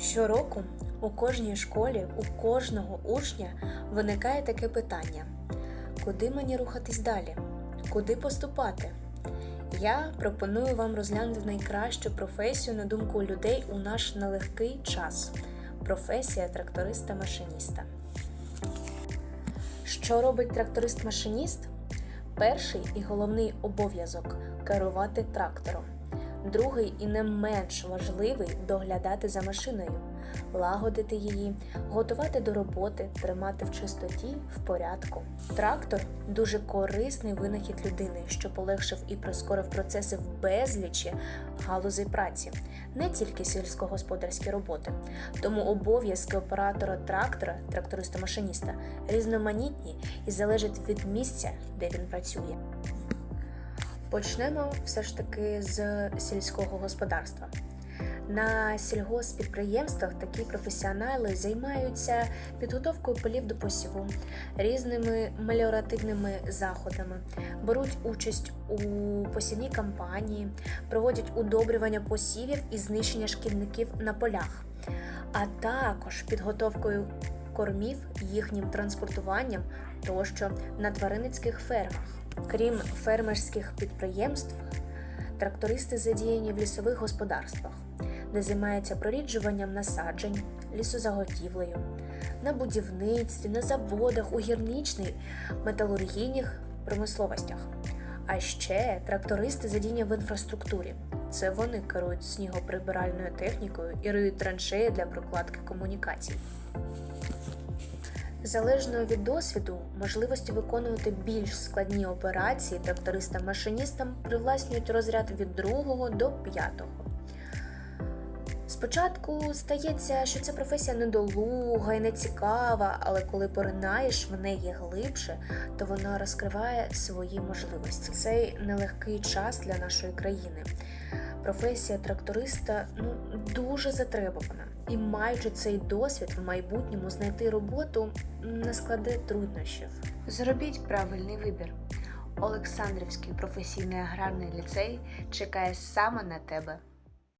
Щороку у кожній школі, у кожного учня виникає таке питання: куди мені рухатись далі? Куди поступати? Я пропоную вам розглянути найкращу професію на думку людей у наш нелегкий час професія тракториста-машиніста. Що робить тракторист-машиніст? Перший і головний обов'язок керувати трактором. Другий і не менш важливий доглядати за машиною, лагодити її, готувати до роботи, тримати в чистоті, в порядку. Трактор дуже корисний винахід людини, що полегшив і прискорив процеси в безлічі галузей праці, не тільки сільськогосподарські роботи. Тому обов'язки оператора трактора, тракториста-машиніста, різноманітні і залежать від місця, де він працює. Почнемо все ж таки з сільського господарства. На сільгоспідприємствах такі професіонали займаються підготовкою полів до посіву, різними меліоративними заходами, беруть участь у посівній кампанії, проводять удобрювання посівів і знищення шкідників на полях, а також підготовкою кормів, їхнім транспортуванням тощо на тваринницьких фермах. Крім фермерських підприємств, трактористи задіяні в лісових господарствах, де займаються проріджуванням насаджень, лісозаготівлею, на будівництві, на заводах, у гірничній, металургійних промисловостях. А ще трактористи задіяні в інфраструктурі. Це вони керують снігоприбиральною технікою і риють траншеї для прокладки комунікацій. Залежно від досвіду, можливості виконувати більш складні операції трактористам-машиністам привласнюють розряд від 2 до 5. Спочатку стається, що ця професія недолуга і нецікава, але коли поринаєш в неї глибше, то вона розкриває свої можливості. Цей нелегкий час для нашої країни. Професія тракториста ну, дуже затребувана. І маючи цей досвід в майбутньому знайти роботу не складе труднощів. Зробіть правильний вибір. Олександрівський професійний аграрний ліцей чекає саме на тебе.